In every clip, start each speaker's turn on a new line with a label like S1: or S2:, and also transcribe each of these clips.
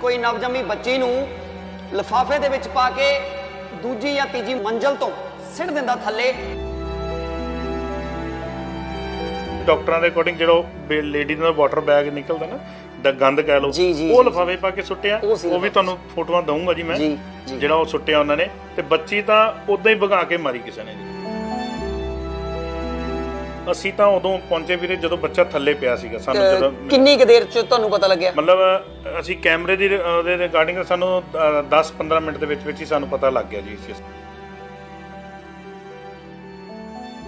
S1: ਕੋਈ ਨਵਜੰਮੀ ਬੱਚੀ ਨੂੰ ਲਿਫਾਫੇ ਦੇ ਵਿੱਚ ਪਾ ਕੇ ਦੂਜੀ ਜਾਂ ਤੀਜੀ ਮੰਜ਼ਲ ਤੋਂ ਸਿੱਟ ਦਿੰਦਾ ਥੱਲੇ
S2: ਡਾਕਟਰਾਂ ਦੇ ਅਕੋਰਡਿੰਗ ਜਿਹੜਾ ਲੇਡੀ ਦਾ ਵਾਟਰ ਬੈਗ ਨਿਕਲਦਾ ਨਾ ਦਾ ਗੰਦ ਕਹਿ
S1: ਜੀ, ਜੀ,
S2: ਉਹ
S1: ਜੀ।
S2: ਲਿਫਾਫੇ ਪਾ ਕੇ ਸੁੱਟਿਆ
S1: ਉਹ ਸੀ
S2: ਉਹ ਵੀ ਤੁਹਾਨੂੰ ਫੋਟੋਆਂ ਦਊਂਗਾ ਜੀ ਮੈਂ
S1: ਜੀ, ਜੀ।
S2: ਜਿਹੜਾ ਉਹ ਸੁੱਟਿਆ ਉਹਨਾਂ ਨੇ ਤੇ ਬੱਚੀ ਤਾਂ ਉਦਾਂ ਹੀ ਭਗਾ ਕੇ ਮਾਰੀ ਕਿਸੇ ਨੇ ਜੀ ਅਸੀਂ ਤਾਂ ਉਦੋਂ ਪਹੁੰਚੇ ਵੀਰੇ ਜਦੋਂ ਬੱਚਾ ਥੱਲੇ ਪਿਆ ਸੀਗਾ ਸਾਨੂੰ ਜਦੋਂ
S1: ਕਿੰਨੀ ਕੁ ਦੇਰ ਚ ਤੁਹਾਨੂੰ ਪਤਾ ਲੱਗਿਆ?
S2: ਮਤਲਬ ਅਸੀਂ ਕੈਮਰੇ ਦੀ ਉਹਦੇ ਰਿਗਾਰਡਿੰਗ ਸਾਨੂੰ 10-15 ਮਿੰਟ ਦੇ ਵਿੱਚ ਵਿੱਚ ਹੀ ਸਾਨੂੰ ਪਤਾ ਲੱਗ ਗਿਆ ਜੀ ਇਸ ਚੀਜ਼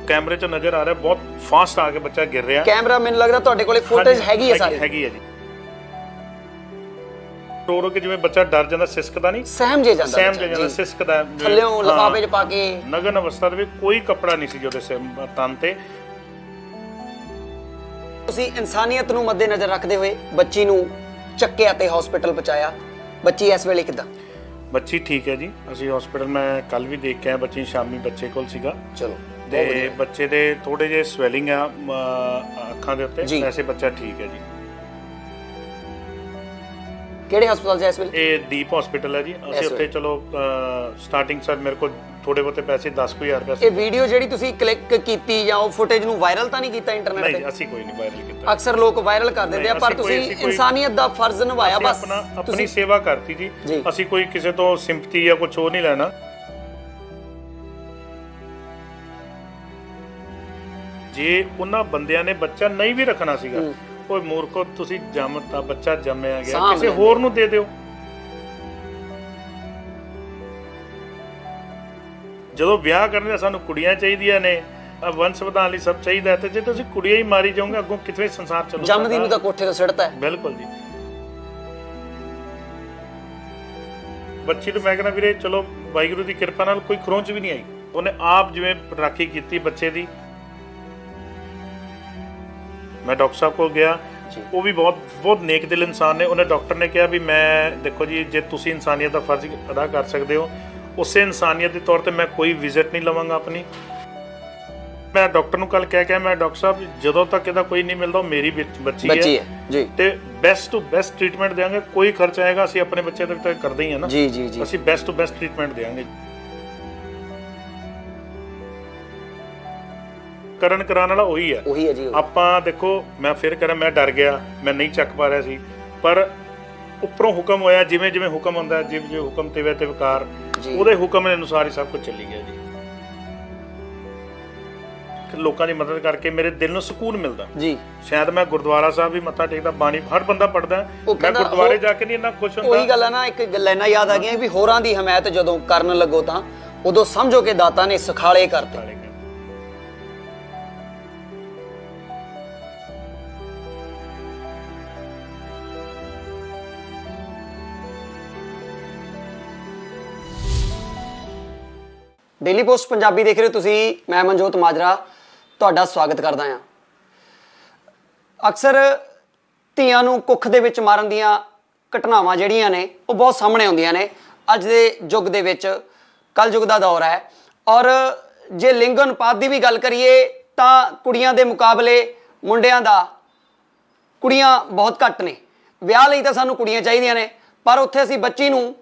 S2: ਕੈਮਰੇ 'ਚ ਨਜ਼ਰ ਆ ਰਿਹਾ ਬਹੁਤ ਫਾਸਟ ਆ ਕੇ ਬੱਚਾ ਗਿਰ ਰਿਹਾ।
S1: ਕੈਮਰਾ ਮੈਨੂੰ ਲੱਗਦਾ ਤੁਹਾਡੇ ਕੋਲੇ ਫੁਟੇਜ ਹੈਗੀ ਹੈ ਸਾਰੀ।
S2: ਹੈਗੀ ਹੈ ਜੀ। ਰੋ ਰੋ ਕੇ ਜਿਵੇਂ ਬੱਚਾ ਡਰ ਜਾਂਦਾ ਸਿਸਕਦਾ ਨਹੀਂ
S1: ਸਹਿਮ ਜੇ ਜਾਂਦਾ
S2: ਸਹਿਮ
S1: ਬੱਚਾ,
S2: ਜਾਂਦਾ
S1: ਜੀ।
S2: ਸਿਸਕਦਾ ਹਾਂ।
S1: ਲਿਫਾਫੇ 'ਚ ਪਾ ਕੇ।
S2: ਨਗਨ ਅਵਸਥਾ ਦੇ ਵਿੱਚ ਕੋਈ ਕੱਪੜਾ ਨਹੀਂ ਸੀ ਜੀ ਉਹਦੇ ਸਿਰ ਤਨ ਤੇ।
S1: ਤੁਸੀਂ ਇਨਸਾਨੀਅਤ ਨੂੰ ਮੱਦੇਨਜ਼ਰ ਰੱਖਦੇ ਹੋਏ ਬੱਚੀ ਨੂੰ ਚੱਕਿਆ ਤੇ ਹਸਪੀਟਲ ਪਹੁੰਚਾਇਆ। ਬੱਚੀ ਇਸ ਵੇਲੇ ਕਿਦਾਂ?
S2: ਬੱਚੀ ਠੀਕ ਹੈ ਜੀ। ਅਸੀਂ ਹਸਪੀਟਲ ਮੈਂ ਕੱਲ ਵੀ ਦੇਖ ਕੇ ਆਇਆ ਬੱਚੀ ਸ਼ਾਮੀ ਬੱਚੇ ਕੋਲ ਸੀਗਾ।
S1: ਚਲੋ
S2: ਤੇ ਬੱਚੇ ਦੇ ਥੋੜੇ ਜਿਹੇ ਸਵੈਲਿੰਗ ਆ ਅਮ, ਅੱਖਾਂ ਦੇ ਉੱਤੇ।
S1: ਜੀ।
S2: ਵੈਸੇ ਬੱਚਾ ਠੀਕ ਹੈ ਜੀ।
S1: ਕਿਹੜੇ ਹਸਪਤਾਲ 'ਚ ਇਸ ਵੇਲੇ?
S2: ਇਹ ਦੀਪ ਹਸਪੀਟਲ ਹੈ ਜੀ। ਅਸੀਂ ਉੱਥੇ। ਚਲੋ ਸਟਾਰਟਿੰਗ ਸਰ ਮੇਰੇ ਕੋਲ ਥੋੜੇ ਬਹੁਤੇ ਪੈਸੇ 10000 ਰੁਪਏ ਸੀ
S1: ਇਹ ਵੀਡੀਓ ਜਿਹੜੀ ਤੁਸੀਂ ਕਲਿੱਕ ਕੀਤੀ ਜਾਂ ਉਹ ਫੁਟੇਜ ਨੂੰ ਵਾਇਰਲ ਤਾਂ ਨਹੀਂ ਕੀਤਾ ਇੰਟਰਨੈਟ
S2: ਨਹੀਂ
S1: ਤੇ?
S2: ਅਸੀਂ ਕੋਈ ਨਹੀਂ ਵਾਇਰਲ ਕੀਤਾ।
S1: ਅਕਸਰ ਲੋਕ ਵਾਇਰਲ ਕਰ ਦਿੰਦੇ ਆ
S2: ਨਹੀਂ,
S1: ਪਰ ਤੁਸੀਂ ਇਨਸਾਨੀਅਤ ਦਾ ਫਰਜ਼ ਨਿਭਾਇਆ ਬਸ
S2: ਆਪਣਾ ਸੇਵਾ ਕਰਤੀ ਜੀ।
S1: ਜੀ।
S2: ਅਸੀਂ ਕੋਈ ਕਿਸੇ ਤੋਂ ਸਿੰਪਥੀ ਜਾਂ ਕੁਝ ਹੋਰ ਨਹੀਂ ਲੈਣਾ। ਜੇ ਉਹਨਾਂ ਬੰਦਿਆਂ ਨੇ ਬੱਚਾ ਨਹੀਂ ਵੀ ਰੱਖਣਾ ਸੀਗਾ ਓਏ ਮੂਰਖੋ ਤੁਸੀਂ ਜੰਮਤਾ ਬੱਚਾ ਜੰਮਿਆ ਗਿਆ।
S1: ਸਾਂਭ
S2: ਕਿਸੇ
S1: ਲੈਂਦੇ।
S2: ਹੋਰ ਨੂੰ ਦੇ ਦਿਓ। ਜਦੋਂ ਵਿਆਹ ਕਰਨ ਦਾ ਸਾਨੂੰ ਕੁੜੀਆਂ ਚਾਹੀਦੀਆਂ ਨੇ ਆਹ ਵੰਸ਼ ਵਧਾਉਣ ਲਈ ਸਭ ਚਾਹੀਦਾ ਹੈ। ਤੇ ਜੇ ਤੁਸੀਂ ਕੁੜੀਆਂ ਹੀ ਮਾਰੀ ਜਾਓਗੇ ਅੱਗੋਂ ਕਿੱਥੇ ਸੰਸਾਰ ਚੱਲੂ
S1: ਜੰਮਦੀ ਨੂੰ? ਤਾਂ ਕੋਠੇ ਤੋਂ ਹੈ।
S2: ਬਿਲਕੁਲ ਜੀ। ਬੱਚੀ ਨੂੰ ਮੈਂ ਕਹਿੰਦਾ ਵੀਰੇ ਚਲੋ ਵਾਹਿਗੁਰੂ ਦੀ ਕਿਰਪਾ ਨਾਲ ਕੋਈ ਖਰੋਂਚ ਵੀ ਨਹੀਂ ਆਈ। ਉਹਨੇ ਆਪ ਜਿਵੇਂ ਰਾਖੀ ਕੀਤੀ ਬੱਚੇ ਦੀ ਮੈਂ ਡਾਕਟਰ ਸਾਹਿਬ ਕੋਲ ਗਿਆ। ਉਹ ਵੀ ਬਹੁਤ ਬਹੁਤ ਨੇਕ ਦਿਲ ਇਨਸਾਨ ਨੇ। ਉਹਨੇ ਡਾਕਟਰ ਨੇ ਕਿਹਾ ਵੀ ਮੈਂ ਦੇਖੋ ਜੀ ਜੇ ਤੁਸੀਂ ਇਨਸਾਨੀਅਤ ਦਾ ਫਰਜ਼ ਅਦਾ ਕਰ ਸਕਦੇ ਹੋ ਉਸੇ ਇਨਸਾਨੀਅਤ ਦੇ ਤੌਰ ਤੇ ਮੈਂ ਕੋਈ ਵਿਜ਼ਿਟ ਨਹੀਂ ਲਵਾਂਗਾ ਆਪਣੀ। ਮੈਂ ਡਾਕਟਰ ਨੂੰ ਕੱਲ ਕਹਿ ਕੇ ਮੈਂ ਡਾਕਟਰ ਸਾਹਿਬ ਜਦੋਂ ਤੱਕ ਇਹਦਾ ਕੋਈ ਨਹੀਂ ਮਿਲਦਾ ਮੇਰੀ ਬੱਚ- ਹੈ।
S1: ਬੱਚੀ ਹੈ ਜੀ।
S2: ਤੇ ਬੈਸਟ ਟੂ ਬੈਸਟ ਟ੍ਰੀਟਮੈਂਟ ਦੇਵਾਂਗੇ ਕੋਈ ਖਰਚ ਆਏਗਾ ਅਸੀਂ ਆਪਣੇ ਬੱਚੇ ਦੇ ਉੱਤੇ ਕਰਦੇ ਹੀ ਆ ਨਾ।
S1: ਜੀ ਜੀ ਜੀ।
S2: ਅਸੀਂ ਬੈਸਟ ਟੂ ਬੈਸਟ ਟ੍ਰੀਟਮੈਂਟ ਦੇਵਾਂਗੇ ਕਰਨ ਕਰਾਉਣ ਵਾਲਾ ਉਹੀ ਹੈ
S1: ਉਹੀ ਹੈ ਜੀ ਉਹੀ।
S2: ਆਪਾਂ ਦੇਖੋ ਮੈਂ ਫਿਰ ਕਰਾਂ ਮੈਂ ਡਰ ਗਿਆ ਮੈਂ ਨਹੀਂ ਚੱਕ ਪਾ ਰਿਹਾ ਸੀ। ਪਰ ਉੱਪਰੋਂ ਹੁਕਮ ਹੋਇਆ ਜਿਵੇਂ ਜਿਵੇਂ ਹੁਕਮ ਹੁੰਦਾ ਹੈ, ਜਿਵੇਂ ਜਿਵੇਂ ਹੁਕਮ ਤੇ ਵੇ ਤੇ ਵਿਕਾਰ
S1: ਜੀ।
S2: ਉਹਦੇ ਹੁਕਮ ਦੇ ਅਨੁਸਾਰ ਹੀ ਸਭ ਕੁਝ ਚੱਲੀ ਗਿਆ ਜੀ। ਕਿ ਲੋਕਾਂ ਦੀ ਮਦਦ ਕਰਕੇ ਮੇਰੇ ਦਿਲ ਨੂੰ ਸਕੂਨ ਮਿਲਦਾ।
S1: ਜੀ।
S2: ਸ਼ਾਇਦ ਮੈਂ ਗੁਰਦੁਆਰਾ ਸਾਹਿਬ ਵੀ ਮੱਥਾ ਟੇਕਦਾ ਬਾਣੀ ਹਰ ਬੰਦਾ ਪੜਦਾ
S1: ਉਹ
S2: ਮੈਂ
S1: ਕਹਿੰਦਾ
S2: ਗੁਰਦੁਆਰੇ
S1: ਉਹ-
S2: ਜਾ ਕੇ ਨਹੀਂ ਇੰਨਾ ਖੁਸ਼
S1: ਉਹੀ
S2: ਹੁੰਦਾ
S1: ਗੱਲ ਹੈ ਨਾ ਇੱਕ ਲੈਣਾ ਯਾਦ ਆ ਗਈਆਂ ਵੀ ਹੋਰਾਂ ਦੀ ਹਮਾਇਤ ਜਦੋਂ ਕਰਨ ਲੱਗੋ ਤਾਂ ਉਦੋਂ ਸਮਝੋ ਕਿ ਦਾਤਾ ਨੇ ਸਖਾਲੇ ਕਰਤੇ। ਡੇਲੀ ਪੋਸਟ ਪੰਜਾਬੀ ਦੇਖ ਰਹੇ ਹੋ ਤੁਸੀਂ, ਮੈਂ ਮਨਜੋਤ ਮਾਜਰਾ, ਤੁਹਾਡਾ ਸਵਾਗਤ ਕਰਦਾ ਹਾਂ। ਅਕਸਰ ਧੀਆਂ ਨੂੰ ਕੁੱਖ ਦੇ ਵਿੱਚ ਮਾਰਨ ਦੀਆਂ ਘਟਨਾਵਾਂ ਜਿਹੜੀਆਂ ਨੇ, ਉਹ ਬਹੁਤ ਸਾਹਮਣੇ ਆਉਂਦੀਆਂ ਨੇ। ਅੱਜ ਦੇ ਯੁੱਗ ਦੇ ਵਿੱਚ, ਕਲਯੁੱਗ ਦਾ ਦੌਰ ਹੈ। ਔਰ ਜੇ ਲਿੰਗ ਅਨੁਪਾਤ ਦੀ ਵੀ ਗੱਲ ਕਰੀਏ, ਤਾਂ ਕੁੜੀਆਂ ਦੇ ਮੁਕਾਬਲੇ ਮੁੰਡਿਆਂ ਦਾ ਕੁੜੀਆਂ ਬਹੁਤ ਘੱਟ ਨੇ। ਵਿਆਹ ਲਈ ਤਾਂ ਸਾਨੂੰ ਕੁੜੀਆਂ ਚਾਹੀਦੀਆਂ ਨੇ, ਪਰ ਉੱਥੇ ਅਸੀਂ ਬੱਚੀ ਨੂੰ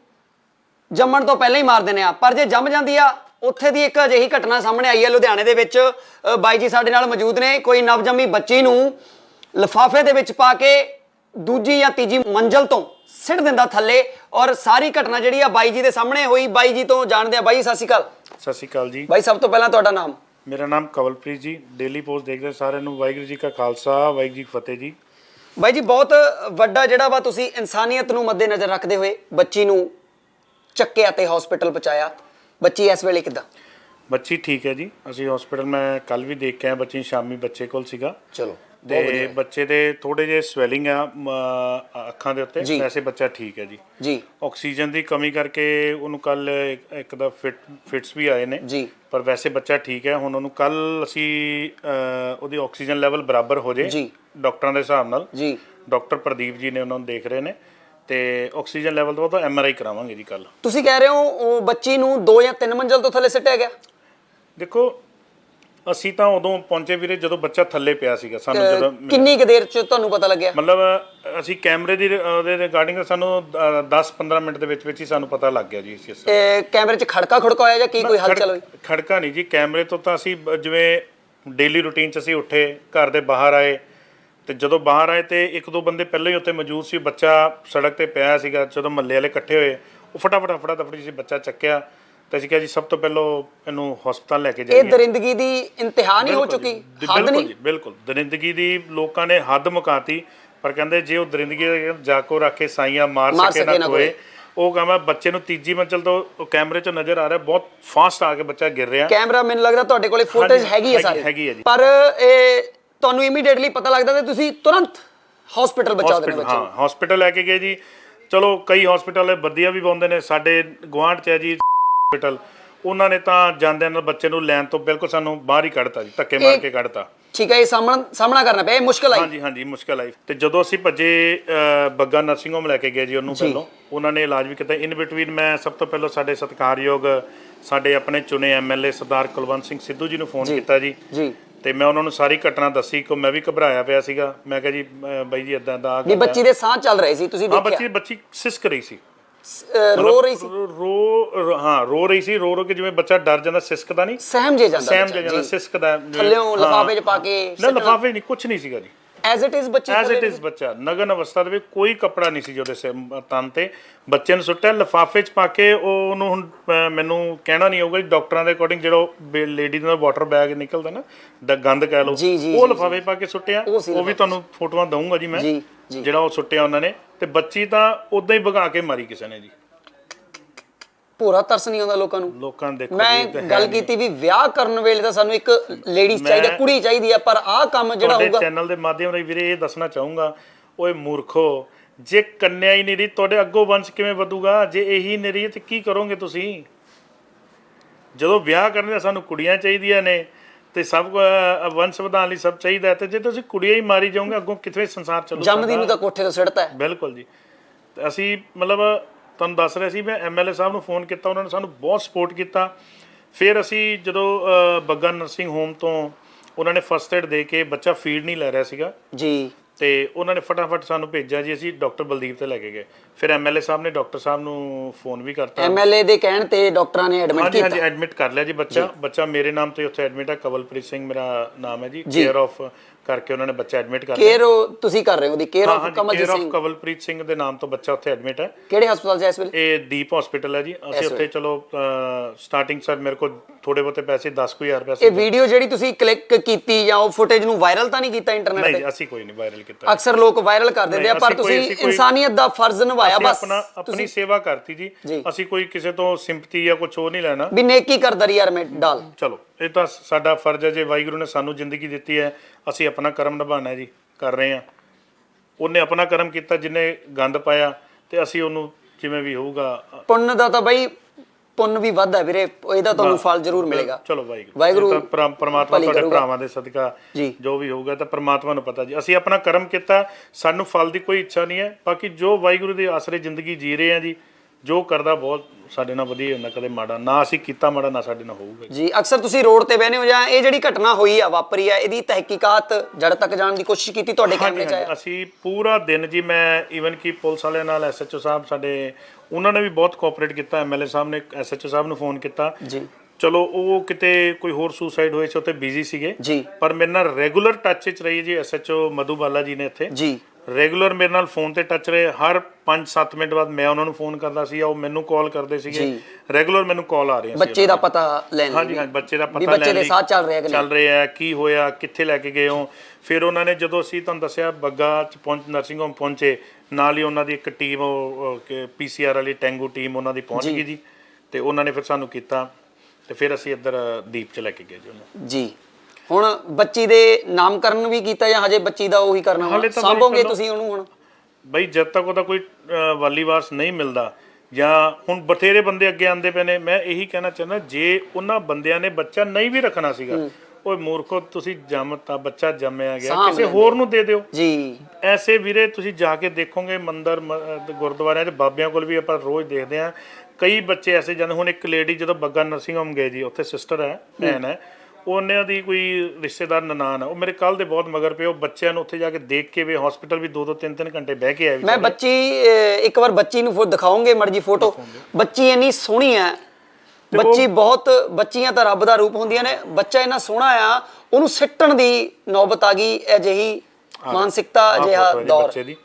S1: ਜੰਮਣ ਤੋਂ ਪਹਿਲਾਂ ਹੀ ਮਾਰ ਦਿੰਦੇ ਆ ਪਰ ਜੇ ਜੰਮ ਜਾਂਦੀ ਆ ਉੱਥੇ ਦੀ ਇੱਕ ਅਜਿਹੀ ਘਟਨਾ ਸਾਹਮਣੇ ਆਈ ਹੈ ਲੁਧਿਆਣੇ ਦੇ ਵਿੱਚ। ਅ, ਬਾਈ ਜੀ ਸਾਡੇ ਨਾਲ ਮੌਜੂਦ ਨੇ। ਕੋਈ ਨਵਜੰਮੀ ਬੱਚੀ ਨੂੰ ਲਿਫਾਫੇ ਦੇ ਵਿੱਚ ਪਾ ਕੇ ਦੂਜੀ ਜਾਂ ਤੀਜੀ ਮੰਜ਼ਲ ਤੋਂ ਸਿੱਟ ਦਿੰਦਾ ਥੱਲੇ ਔਰ ਸਾਰੀ ਘਟਨਾ ਜਿਹੜੀ ਆ ਬਾਈ ਜੀ ਦੇ ਸਾਹਮਣੇ ਹੋਈ। ਬਾਈ ਜੀ ਤੋਂ ਜਾਣਦੇ ਆ। ਬਾਈ ਜੀ, ਸਤਿ ਸ਼੍ਰੀ ਅਕਾਲ।
S2: ਸਤਿ ਸ਼੍ਰੀ ਅਕਾਲ ਜੀ।
S1: ਬਾਈ ਸਭ ਤੋਂ ਪਹਿਲਾਂ ਤੁਹਾਡਾ ਨਾਮ?
S2: ਮੇਰਾ ਨਾਮ ਕਵਲਪ੍ਰੀਤ ਜੀ। ਡੇਲੀ ਪੋਸਟ ਦੇਖਦੇ ਸਾਰਿਆਂ ਨੂੰ। ਵਾਹਿਗੁਰੂ ਜੀ ਕਾ ਖਾਲਸਾ ਵਾਹਿਗੁਰੂ ਜੀ ਕੀ ਫਤਿਹ ਜੀ।
S1: ਬਾਈ ਜੀ ਬਹੁਤ ਵੱਡਾ ਜਿਹੜਾ ਵਾ ਤੁਸੀਂ ਇਨਸਾਨੀਅਤ ਨੂੰ ਮੱਦੇਨਜ਼ਰ ਰੱਖਦੇ ਹੋਏ ਬੱਚੀ ਨੂੰ ਚੱਕਿਆ ਤੇ ਹਸਪੀਟਲ ਪਹੁੰਚਾਇਆ। ਬੱਚੀ ਇਸ ਵੇਲੇ ਕਿਦਾਂ?
S2: ਬੱਚੀ ਠੀਕ ਹੈ ਜੀ। ਅਸੀਂ ਹਸਪੀਟਲ ਮੈਂ ਕੱਲ ਵੀ ਦੇਖ ਕੇ ਆਇਆ ਬੱਚੀ ਸ਼ਾਮੀ ਬੱਚੇ ਕੋਲ ਸੀਗਾ।
S1: ਚਲੋ
S2: ਤੇ ਬੱਚੇ ਦੇ ਥੋੜੇ ਜਿਹੇ ਸਵੈਲਿੰਗ ਆ ਅਮ, ਅੱਖਾਂ ਦੇ ਉੱਤੇ।
S1: ਜੀ।
S2: ਵੈਸੇ ਬੱਚਾ ਠੀਕ ਹੈ ਜੀ।
S1: ਜੀ।
S2: ਆਕਸੀਜਨ ਦੀ ਕਮੀ ਕਰਕੇ ਉਹਨੂੰ ਕੱਲ ਇੱਕ ਦਾ ਫਿਟ ਫਿਟਸ ਵੀ ਆਏ ਨੇ।
S1: ਜੀ।
S2: ਪਰ ਵੈਸੇ ਬੱਚਾ ਠੀਕ ਹੈ ਹੁਣ ਉਹਨੂੰ ਕੱਲ ਅਸੀਂ ਅਹ, ਉਹਦੀ ਆਕਸੀਜਨ ਲੈਵਲ ਬਰਾਬਰ ਹੋ ਜੇ
S1: ਜੀ।
S2: ਡਾਕਟਰਾਂ ਦੇ ਹਿਸਾਬ ਨਾਲ।
S1: ਜੀ।
S2: ਡਾਕਟਰ ਪ੍ਰਦੀਪ ਜੀ ਨੇ ਉਹਨਾਂ ਨੂੰ ਦੇਖ ਰਹੇ ਨੇ। ਤੇ ਆਕਸੀਜਨ ਲੈਵਲ ਤੋਂ ਬਾਅਦ ਐਮ ਆਰ ਆਈ ਕਰਾਵਾਂਗੇ ਜੀ ਕੱਲ
S1: ਤੁਸੀਂ ਕਹਿ ਰਹੇ ਹੋ ਉਹ ਬੱਚੀ ਨੂੰ 2 ਜਾਂ 3 ਮੰਜ਼ਲ ਤੋਂ ਥੱਲੇ ਸਿੱਟਿਆ ਗਿਆ
S2: ਦੇਖੋ ਅਸੀਂ ਤਾਂ ਉਦੋਂ ਪਹੁੰਚੇ ਵੀਰੇ ਜਦੋਂ ਬੱਚਾ ਥੱਲੇ ਪਿਆ ਸੀਗਾ ਸਾਨੂੰ ਜਦੋਂ
S1: ਕਿੰਨੀ ਕੁ ਦੇਰ ਚ ਤੁਹਾਨੂੰ ਪਤਾ ਲੱਗਿਆ?
S2: ਮਤਲਬ ਅਸੀਂ ਕੈਮਰੇ ਦੀ ਉਹਦੇ ਰਿਗਾਰਡਿੰਗ ਸਾਨੂੰ 10-15 ਮਿੰਟ ਦੇ ਵਿੱਚ ਵਿੱਚ ਹੀ ਸਾਨੂੰ ਪਤਾ ਲੱਗ ਗਿਆ ਜੀ ਇਸ ਦਾ
S1: ਇਹ ਕੈਮਰੇ ਚ ਖੜਕਾ ਖੜਕਾ ਹੋਇਆ ਜਾਂ ਕੀ ਕੋਈ ਹਲਚਲ ਹੋਈ?
S2: ਖੜ- ਖੜਕਾ ਨਹੀਂ ਜੀ ਕੈਮਰੇ ਤੋਂ ਤਾਂ ਅਸੀਂ ਜਿਵੇਂ ਡੇਲੀ ਰੂਟੀਨ ਚ ਅਸੀਂ ਉੱਠੇ ਘਰ ਦੇ ਬਾਹਰ ਆਏ ਤੇ ਜਦੋਂ ਬਾਹਰ ਆਏ ਤੇ ਇੱਕ ਦੋ ਬੰਦੇ ਪਹਿਲਾਂ ਹੀ ਉੱਥੇ ਮੌਜੂਦ ਸੀ ਬੱਚਾ ਸੜਕ ਤੇ ਪਿਆ ਸੀਗਾ ਜਦੋਂ ਮਹੱਲੇ ਵਾਲੇ ਇਕੱਠੇ ਹੋਏ ਉਹ ਫਟਾਫਟ ਫਟਾਫਟ ਸੀ ਬੱਚਾ ਚੱਕਿਆ ਤੇ ਅਸੀਂ ਕਿਹਾ ਜੀ ਸਭ ਤੋਂ ਪਹਿਲਾਂ ਇਹਨੂੰ ਹਸਪਤਾਲ ਲੈ ਕੇ
S1: ਇਹ
S2: ਜਾਈਏ
S1: ਦਰਿੰਦਗੀ ਦੀ ਇੰਤਹਾ ਨਹੀਂ ਹੋ ਚੁੱਕੀ
S2: ਜੀ,
S1: ਹੱਦ ਨਹੀਂ?
S2: ਜੀ ਬਿਲਕੁਲ। ਦਰਿੰਦਗੀ ਦੀ ਲੋਕਾਂ ਨੇ ਹੱਦ ਮੁਕਾਤੀ ਪਰ ਕਹਿੰਦੇ ਜੇ ਉਹ ਦਰਿੰਦਗੀ ਰੱਖ ਕੇ ਸਾਈਆਂ ਮਾਰ ਸਕੇ ਨਾ ਕੋਏ ਉਹ ਕਹਿੰਦਾ ਬੱਚੇ ਨੂੰ ਤੀਜੀ ਮੰਜ਼ਲ ਤੋਂ ਉਹ ਕੈਮਰੇ 'ਚ ਨਜ਼ਰ ਆ ਰਿਹਾ ਬਹੁਤ ਫਾਸਟ ਆ ਕੇ ਬੱਚਾ ਗਿਰ ਰਿਹਾ।
S1: ਕੈਮਰਾ ਮੈਨੂੰ ਲੱਗਦਾ ਤੁਹਾਡੇ ਕੋਲੇ ਫੁਟੇਜ ਹੈਗੀ ਹੈ ਸਾਰੀ।
S2: ਹੈਗੀ ਹੈ ਜੀ।
S1: ਪਰ ਇਹ ਤੁਹਾਨੂੰ ਇਮੀਡੀਏਟਲੀ ਪਤਾ ਲੱਗਦਾ ਤੇ ਤੁਸੀਂ ਤੁਰੰਤ ਹਸਪੀਟਲ ਪਹੁੰਚਾ ਦਿੰਦੇ
S2: ਹਸਪੀਟਲ
S1: ਬੱਚੇ ਨੂੰ।
S2: ਹਾਂ ਹਸਪੀਟਲ ਲੈ ਕੇ ਗਏ ਜੀ। ਚਲੋ ਕਈ ਹਸਪੀਟਲ ਵਧੀਆ ਵੀ ਪਾਉਂਦੇ ਨੇ ਸਾਡੇ ਗੁਆਂਢ 'ਚ ਹੈ ਜੀ ਹਸਪੀਟਲ ਉਹਨਾਂ ਨੇ ਤਾਂ ਜਾਂਦਿਆਂ ਨਾਲ ਬੱਚੇ ਨੂੰ ਲੈਣ ਤੋਂ ਬਿਲਕੁਲ ਸਾਨੂੰ ਬਾਹਰ ਹੀ ਕੱਢਤਾ ਜੀ ਧੱਕੇ ਮਾਰ ਕੇ ਕੱਢਤਾ।
S1: ਠੀਕ ਹੈ ਇਹ ਸਾਹਮਣਾ ਸਾਹਮਣਾ ਕਰਨਾ ਪਿਆ ਇਹ ਮੁਸ਼ਕਲ ਆਈ।
S2: ਹਾਂਜੀ ਹਾਂਜੀ ਮੁਸ਼ਕਲ ਆਈ। ਤੇ ਜਦੋਂ ਅਸੀਂ ਭੱਜੇ ਅ, ਬੱਗਾ ਨਰਸਿੰਗ ਹੋਮ ਲੈ ਕੇ ਗਏ ਜੀ ਉਹਨੂੰ ਪਹਿਲਾਂ ਉਹਨਾਂ ਨੇ ਇਲਾਜ ਵੀ ਕੀਤਾ। ਇਨ ਬਿਟਵੀਨ ਮੈਂ ਸਭ ਤੋਂ ਪਹਿਲਾਂ ਸਾਡੇ ਸਤਿਕਾਰਯੋਗ ਸਾਡੇ ਆਪਣੇ ਚੁਣੇ ਐਮਐਲਏ ਸਰਦਾਰ ਕੁਲਵੰਤ ਸਿੰਘ ਸਿੱਧੂ ਜੀ ਨੂੰ ਫੋਨ ਕੀਤਾ ਜੀ।
S1: ਜੀ।
S2: ਤੇ ਮੈਂ ਉਹਨਾਂ ਨੂੰ ਸਾਰੀ ਘਟਨਾ ਦੱਸੀ ਕਿ ਮੈਂ ਵੀ ਘਬਰਾਇਆ ਪਿਆ ਸੀਗਾ। ਮੈਂ ਕਿਹਾ ਜੀ ਬਾਈ ਜੀ ਇਦਾਂ ਦਾ
S1: ਵੀ ਬੱਚੀ ਦੇ ਸਾਹ ਚੱਲ ਰਹੇ ਸੀ ਤੁਸੀਂ
S2: ਹਾਂ
S1: ਦੇਖਿਆ?
S2: ਬੱਚੀ ਬੱਚੀ ਸਿਸਕ ਰਹੀ ਸੀ।
S1: ਅਹ ਰੋ ਰਹੀ ਸੀ?
S2: ਰੋ ਰੋ- ਹਾਂ ਰੋ ਰਹੀ ਸੀ ਰੋ ਰੋ ਕੇ ਜਿਵੇਂ ਬੱਚਾ ਡਰ ਜਾਂਦਾ ਸਿਸਕਦਾ ਨਹੀਂ।
S1: ਸਹਿਮ ਜੇ ਜਾਂਦਾ
S2: ਸਹਿਮ
S1: ਬੱਚਾ,
S2: ਜਾਂਦਾ
S1: ਜੀ।
S2: ਸਿਸਕਦਾ ਜਿਵੇਂ-
S1: ਥੱਲਿਓਂ
S2: ਹਾਂ।
S1: ਲਿਫਾਫੇ 'ਚ ਪਾ ਕੇ
S2: ਨਾ ਲਫਾਫੇ ਨਹੀਂ ਕੁਝ ਨਹੀਂ ਸੀਗਾ ਜੀ।
S1: ਐਜ਼ ਇਟ ਇਜ਼ ਬੱਚੀ
S2: ਐਜ਼ ਇਟ ਇਜ਼ ਬੱਚਾ ਨਗਨ ਅਵਸਥਾ ਦੇ ਵਿੱਚ ਕੋਈ ਕੱਪੜਾ ਨਹੀਂ ਸੀ ਜਿਹਦੇ ਸੇ ਤਨ ਤੇ। ਬੱਚੇ ਨੂੰ ਸੁੱਟਿਆ ਲਫਾਫੇ 'ਚ ਪਾ ਕੇ ਉਹ ਉਹਨੂੰ ਹੁਣ ਮੈਨੂੰ ਕਹਿਣਾ ਨਹੀਂ ਹੋਊਗਾ ਡਾਕਟਰਾਂ ਦੇ ਅਕੋਰਡਿੰਗ ਜਿਹੜਾ ਲੇਡੀ ਦਾ ਵਾਟਰ ਬੈਗ ਨਿਕਲਦਾ ਨਾ ਦ ਗੰਦ ਕਹਿ ਲਓ ਉਹ ਲਫਾਫੇ ਪਾ ਕੇ ਸੁੱਟਿਆ
S1: ਉਹ
S2: ਵੀ ਤੁਹਾਨੂੰ ਫੋਟੋਆਂ ਦਊਂਗਾ ਜੀ ਮੈਂ। ਜਿਹੜਾ ਉਹ ਸੁੱਟਿਆ ਉਹਨਾਂ ਨੇ। ਤੇ ਬੱਚੀ ਤਾਂ ਉਦਾਂ ਹੀ ਭਗਾ ਕੇ ਮਾਰੀ ਕਿਸੇ ਨੇ ਜੀ।
S1: ਪੂਰਾ ਤਰਸ ਨਹੀਂ ਆਉਂਦਾ ਲੋਕਾਂ ਨੂੰ।
S2: ਲੋਕਾਂ ਨੇ ਦੇਖੋ
S1: ਮੈਂ ਗੱਲ। ਕੀਤੀ ਵੀ ਵਿਆਹ ਕਰਨ ਵੇਲੇ ਤਾਂ ਸਾਨੂੰ ਇੱਕ ਲੇਡੀਜ਼ ਚਾਹੀਦੀ ਕੁੜੀ ਚਾਹੀਦੀ ਹੈ ਪਰ ਆਹ ਕੰਮ ਜਿਹੜਾ
S2: ਤੁਹਾਡੇ
S1: ਹੋਊਗਾ
S2: ਚੈਨਲ ਦੇ ਮਾਧਿਅਮ ਰਾਹੀਂ ਵੀਰੇ ਇਹ ਦੱਸਣਾ ਚਾਹੂੰਗਾ ਓਏ ਮੂਰਖੋ ਜੇ ਕੰਨਿਆ ਹੀ ਨਹੀਂ ਰਹੀ ਤੁਹਾਡੇ ਅੱਗੋਂ ਵੰਸ਼ ਕਿਵੇਂ ਵਧੂਗਾ? ਜੇ ਇਹੀ ਨਹੀਂ ਰਹੀ ਤੇ ਕੀ ਕਰੋਗੇ ਤੁਸੀਂ? ਜਦੋਂ ਵਿਆਹ ਕਰਨੇ ਸਾਨੂੰ ਕੁੜੀਆਂ ਚਾਹੀਦੀਆਂ ਨੇ ਤੇ ਸਭ ਵੰਸ਼ ਵਧਾਉਣ ਲਈ ਸਭ ਚਾਹੀਦਾ ਤੇ ਜੇ ਤੁਸੀਂ ਕੁੜੀਆਂ ਹੀ ਮਾਰੀ ਜਾਓਗੇ ਅੱਗੋਂ ਕਿੱਥੇ ਸੰਸਾਰ ਚੱਲੂ
S1: ਜੰਮਦੀ ਨੂੰ ਤਾਂ ਕੋਠੇ ਤੋਂ ਸਿੱਟਤਾ ਹੈ।
S2: ਬਿਲਕੁਲ ਜੀ। ਅਸੀਂ ਮਤਲਬ ਤੁਹਾਨੂੰ ਦੱਸ ਰਹੇ ਸੀ ਮੈਂ ਐਮਐਲਏ ਸਾਹਿਬ ਨੂੰ ਫੋਨ ਕੀਤਾ ਉਹਨਾਂ ਨੇ ਸਾਨੂੰ ਬਹੁਤ ਸਪੋਰਟ ਕੀਤਾ। ਫਿਰ ਅਸੀਂ ਜਦੋਂ ਬੱਗਾ ਨਰਸਿੰਗ ਹੋਮ ਤੋਂ ਉਹਨਾਂ ਨੇ ਫਸਟ ਏਡ ਦੇ ਕੇ ਬੱਚਾ ਫੀਡ ਨਹੀਂ ਲੈ ਰਿਹਾ ਸੀਗਾ।
S1: ਜੀ।
S2: ਤੇ ਉਹਨਾਂ ਨੇ ਫਟਾਫਟ ਸਾਨੂੰ ਭੇਜਿਆ ਜੀ ਅਸੀਂ ਡਾਕਟਰ ਬਲਦੀਪ ਤੇ ਲੈ ਕੇ ਗਏ। ਫਿਰ ਐਮਐਲਏ ਸਾਹਿਬ ਨੇ ਡਾਕਟਰ ਸਾਹਿਬ ਨੂੰ ਫੋਨ ਵੀ ਕਰਤਾ।
S1: ਐਮਐਲਏ ਦੇ ਕਹਿਣ ਤੇ ਡਾਕਟਰਾਂ ਨੇ ਐਡਮਿਟ ਕੀਤਾ
S2: ਹਾਂਜੀ ਐਡਮਿਟ ਕਰ ਲਿਆ ਜੀ ਬੱਚਾ। ਬੱਚਾ ਮੇਰੇ ਨਾਮ ਤੇ ਉੱਥੇ ਐਡਮਿਟ ਹੈ ਕਵਲਪ੍ਰੀਤ ਸਿੰਘ ਮੇਰਾ ਨਾਮ ਹੈ ਜੀ। ਕੇਅਰ ਆਫ ਕਰਕੇ ਉਹਨਾਂ ਨੇ ਬੱਚਾ ਐਡਮਿਟ ਕਰ ਲਿਆ।
S1: ਕੇਅਰ ਤੁਸੀਂ ਕਰ ਰਹੇ ਹੋ ਦੀ ਕੇਅਰ
S2: ਹਾਂ
S1: of Kamaljit
S2: care of
S1: Singh.
S2: Kawalpreet Singh ਦੇ ਨਾਮ ਤੋਂ ਬੱਚਾ ਉੱਥੇ ਐਡਮਿਟ ਹੈ।
S1: ਕਿਹੜੇ ਹਸਪਤਾਲ 'ਚ ਹੈ ਇਸ ਵੇਲੇ?
S2: ਇਹ ਦੀਪ ਹਸਪੀਟਲ ਹੈ ਜੀ। ਅਸੀਂ ਉੱਥੇ ਚਲੋ ਸਟਾਰਟਿੰਗ ਸਰ ਮੇਰੇ ਕੋਲ ਥੋੜੇ ਬਹੁਤੇ ਪੈਸੇ 10000 ਰੁਪਏ ਸੀ
S1: ਇਹ ਵੀਡੀਓ ਜਿਹੜੀ ਤੁਸੀਂ ਕਲਿੱਕ ਕੀਤੀ ਜਾਂ ਉਹ ਫੁਟੇਜ ਨੂੰ ਵਾਇਰਲ ਤਾਂ ਨਹੀਂ ਕੀਤਾ ਇੰਟਰਨੈਟ
S2: ਨਹੀਂ
S1: ਤੇ?
S2: ਜੀ ਅਸੀਂ ਕੋਈ ਨਹੀਂ ਵਾਇਰਲ ਕੀਤਾ।
S1: ਅਕਸਰ ਲੋਕ ਵਾਇਰਲ ਕਰ ਦਿੰਦੇ ਆ
S2: ਨਹੀਂ,
S1: ਪਰ ਤੁਸੀਂ ਇਨਸਾਨੀਅਤ ਦਾ ਫਰਜ਼ ਨਿਭਾਇਆ ਬਸ
S2: ਆਪਣਾ ਆਪਣੀ ਸੇਵਾ ਕਰਤੀ ਜੀ। ਅਸੀਂ ਕੋਈ ਕਿਸੇ ਤੋਂ ਸਿੰਪਥੀ ਜਾਂ ਕੁਝ ਹੋਰ ਨਹੀਂ ਲੈਣਾ।
S1: ਵੀ ਨੇਕੀ ਕਰ ਦਰਿਆਰ ਮੇ ਡਾਲ।
S2: ਚਲੋ। ਇਹ ਤਾਂ ਸਾਡਾ ਫਰਜ਼ ਹੈ ਜੇ ਵਾਹਿਗੁਰੂ ਨੇ ਸਾਨੂੰ ਜ਼ਿੰਦਗੀ ਦਿੱਤੀ ਹੈ ਅਸੀਂ ਆਪਣਾ ਕਰਮ ਨਿਭਾਉਣਾ ਹੈ ਜੀ ਕਰ ਰਹੇ ਹਾਂ। ਉਹਨੇ ਆਪਣਾ ਕਰਮ ਕੀਤਾ ਜਿਨੇ ਗੰਦ ਪਾਇਆ ਤੇ ਅਸੀਂ ਉਹਨੂੰ ਜਿਵੇਂ ਵੀ ਹੋਊਗਾ
S1: ਪੁੰਨ ਦਾ ਤਾਂ ਬਈ ਪੁੰਨ ਵੀ ਵੱਧ ਹੈ ਵੀਰੇ ਇਹਦਾ ਤੁਹਾਨੂੰ ਫਲ ਜ਼ਰੂਰ ਮਿਲੇਗਾ।
S2: ਚਲੋ ਵਾਹਿਗੁਰੂ। ਤਾਂ ਪਰਮ- ਪ੍ਰਮਾਤਮਾ ਤੁਹਾਡੇ। ਭਰਾਵਾਂ ਦੇ ਸਦਕਾ
S1: ਜੀ।
S2: ਜੋ ਵੀ ਹੋਊਗਾ ਤਾਂ ਪ੍ਰਮਾਤਮਾ ਨੂੰ ਪਤਾ ਜੀ। ਅਸੀਂ ਆਪਣਾ ਕਰਮ ਕੀਤਾ ਸਾਨੂੰ ਫਲ ਦੀ ਕੋਈ ਇੱਛਾ ਨਹੀਂ ਹੈ। ਬਾਕੀ ਜੋ ਵਾਹਿਗੁਰੂ ਦੇ ਆਸਰੇ ਜ਼ਿੰਦਗੀ ਜੀ ਰਹੇ ਹਾਂ ਜੀ ਜੋ ਕਰਦਾ ਬਹੁਤ ਸਾਡੇ ਨਾਲ ਵਧੀਆ ਹੁੰਦਾ ਕਦੇ ਮਾੜਾ ਨਾ ਅਸੀਂ ਕੀਤਾ ਮਾੜਾ ਨਾ ਸਾਡੇ ਨਾਲ ਹੋਊਗਾ ਜੀ।
S1: ਅਕਸਰ ਤੁਸੀਂ ਰੋਡ ਤੇ ਬਹਿਨੇ ਹੋ ਜਾਂ ਇਹ ਜਿਹੜੀ ਘਟਨਾ ਹੋਈ ਆ ਵਾਪਰੀ ਆ ਇਹਦੀ ਤਹਿਕੀਕਾਤ ਜੜ ਤੱਕ ਜਾਣ ਦੀ ਕੋਸ਼ਿਸ਼ ਕੀਤੀ ਤੁਹਾਡੇ ਕੈਮਰੇ 'ਚ ਆਇਆ?
S2: ਅਸੀਂ ਪੂਰਾ ਦਿਨ ਜੀ ਮੈਂ ਈਵਨ ਕਿ ਪੁਲਿਸ ਵਾਲਿਆਂ ਨਾਲ ਐਸਐਚਓ ਸਾਹਿਬ ਸਾਡੇ ਉਹਨਾਂ ਨੇ ਵੀ ਬਹੁਤ ਕੋਆਪਰੇਟ ਕੀਤਾ ਐਮਐਲਏ ਸਾਹਿਬ ਨੇ ਐਸਐਚਓ ਸਾਹਿਬ ਨੂੰ ਫੋਨ ਕੀਤਾ।
S1: ਜੀ।
S2: ਚਲੋ ਉਹ ਕਿਤੇ ਕੋਈ ਹੋਰ ਸੁਸਾਈਡ ਹੋਏ ਸੀ ਉੱਥੇ ਬਿਜ਼ੀ ਸੀਗੇ।
S1: ਜੀ।
S2: ਪਰ ਮੇਰੇ ਨਾਲ ਰੈਗੂਲਰ ਟੱਚ 'ਚ ਰਹੀ ਜੀ ਐਸਐਚਓ ਮਧੂਬਾਲਾ ਜੀ ਨੇ ਇੱਥੇ।
S1: ਜੀ।
S2: ਰੈਗੂਲਰ ਮੇਰੇ ਨਾਲ ਫੋਨ ਤੇ ਟੱਚ ਰਹੇ। ਹਰ 5-7 ਮਿੰਟ ਬਾਅਦ ਮੈਂ ਉਹਨਾਂ ਨੂੰ ਫੋਨ ਕਰਦਾ ਸੀ ਉਹ ਮੈਨੂੰ ਕਾਲ ਕਰਦੇ ਸੀਗੇ। ਰੈਗੂਲਰ ਮੈਨੂੰ ਕਾਲ ਆ ਰਹੀਆਂ ਸੀ
S1: ਬੱਚੇ ਦਾ ਪਤਾ ਲੈਣ
S2: ਹਾਂਜੀ ਹਾਂਜੀ ਬੱਚੇ ਦਾ ਪਤਾ
S1: ਬੱਚੇ
S2: ਲੈਣ
S1: ਦੇ
S2: ਲਈ
S1: ਸਾਹ ਚੱਲ ਰਿਹਾ ਕਿ ਨਹੀਂ?
S2: ਚੱਲ ਰਿਹਾ ਕੀ ਹੋਇਆ ਕਿੱਥੇ ਲੈ ਕੇ ਗਏ ਹੋ? ਫਿਰ ਉਹਨਾਂ ਨੇ ਜਦੋਂ ਅਸੀਂ ਤੁਹਾਨੂੰ ਦੱਸਿਆ ਬੱਗਾ ਚ ਪਹੁੰਚ ਨਰਸਿੰਗ ਹੋਮ ਪਹੁੰਚੇ ਨਾਲ ਹੀ ਉਹਨਾਂ ਦੀ ਇੱਕ ਟੀਮ ਪੀਸੀਆਰ ਵਾਲੀ ਟੈਂਗੂ ਟੀਮ ਉਹਨਾਂ ਦੀ ਪਹੁੰਚ ਗਈ ਜੀ। ਤੇ ਉਹਨਾਂ ਨੇ ਫਿਰ ਸਾਨੂੰ ਕੀਤਾ ਤੇ ਫਿਰ ਅਸੀਂ ਇੱਧਰ ਦੀਪ ਚ ਲੈ ਕੇ ਗਏ ਜੀ ਉਹਨੂੰ।
S1: ਜੀ। ਹੁਣ ਬੱਚੀ ਦੇ ਨਾਮਕਰਨ ਵੀ ਕੀਤਾ ਜਾਂ ਹਜੇ ਬੱਚੀ ਦਾ ਉਹੀ ਕਰਨਾ
S2: ਹਾਲੇ ਤਾਂ
S1: ਸਾਂਭੋਗੇ ਤੁਸੀਂ ਉਹਨੂੰ ਹੁਣ?
S2: ਬਈ ਜਦ ਤੱਕ ਉਹਦਾ ਕੋਈ ਅਹ, ਵਾਲੀ ਵਾਰਸ ਨਹੀਂ ਮਿਲਦਾ ਜਾਂ ਹੁਣ ਬਥੇਰੇ ਬੰਦੇ ਅੱਗੇ ਆਂਦੇ ਪਏ ਨੇ ਮੈਂ ਇਹੀ ਕਹਿਣਾ ਚਾਹੁੰਦਾ ਜੇ ਉਹਨਾਂ ਬੰਦਿਆਂ ਨੇ ਬੱਚਾ ਨਹੀਂ ਵੀ ਰੱਖਣਾ ਸੀਗਾ ਓਏ ਮੂਰਖੋ ਤੁਸੀਂ ਜੰਮਤਾ ਬੱਚਾ ਜੰਮਿਆ ਗਿਆ
S1: ਸਾਂਭ
S2: ਕਿਸੇ
S1: ਲੈਂਦੇ।
S2: ਹੋਰ ਨੂੰ ਦੇ ਦਿਓ।
S1: ਜੀ।
S2: ਐਸੇ ਵੀਰੇ ਤੁਸੀਂ ਜਾ ਕੇ ਦੇਖੋਗੇ ਮੰਦਰ ਮ- ਅਹ ਗੁਰਦੁਆਰਿਆਂ 'ਚ ਬਾਬਿਆਂ ਕੋਲ ਵੀ ਆਪਾਂ ਰੋਜ਼ ਦੇਖਦੇ ਆ ਕਈ ਬੱਚੇ ਐਸੇ ਜਾਂਦੇ ਹੁਣ ਇੱਕ ਲੇਡੀ ਜਦੋਂ ਬੱਗਾ ਨਰਸਿੰਗ ਹੋਮ ਗਏ ਜੀ ਉੱਥੇ ਸਿਸਟਰ ਹੈ ਭੈਣ ਹੈ ਉਹਨਾਂ ਦੀ ਕੋਈ ਰਿਸ਼ਤੇਦਾਰ ਨਨਾਣ ਆ। ਉਹ ਮੇਰੇ ਕੱਲ ਦੇ ਬਹੁਤ ਮਗਰ ਪਏ ਉਹ ਬੱਚਿਆਂ ਨੂੰ ਉੱਥੇ ਜਾ ਕੇ ਦੇਖ ਕੇ ਵੀ ਹਸਪੀਟਲ ਵੀ 2-2 3-3 ਘੰਟੇ ਬਹਿ ਕੇ ਆਏ
S1: ਮੈਂ ਬੱਚੀ ਅਹ, ਇੱਕ ਵਾਰ ਬੱਚੀ ਨੂੰ ਫੋ ਦਿਖਾਉਂਗੇ ਮਰਜ਼ੀ ਫੋਟੋ ਬੱਚੀ ਇੰਨੀ ਸੋਹਣੀ ਹੈ ਬੱਚੀ ਬਹੁਤ ਬੱਚੀਆਂ ਤਾਂ ਰੱਬ ਦਾ ਰੂਪ ਹੁੰਦੀਆਂ ਨੇ। ਬੱਚਾ ਇੰਨਾ ਸੋਹਣਾ ਆ ਉਹਨੂੰ ਸਿੱਟਣ ਦੀ ਨੌਬਤ ਆ ਗਈ ਅਜਿਹੀ ਮਾਨਸਿਕਤਾ
S2: ਆਹ
S1: ਅਜਿਹਾ
S2: photo ਹੈ ਜੀ
S1: ਦੌਰ।
S2: ਬੱਚੇ ਦੀ।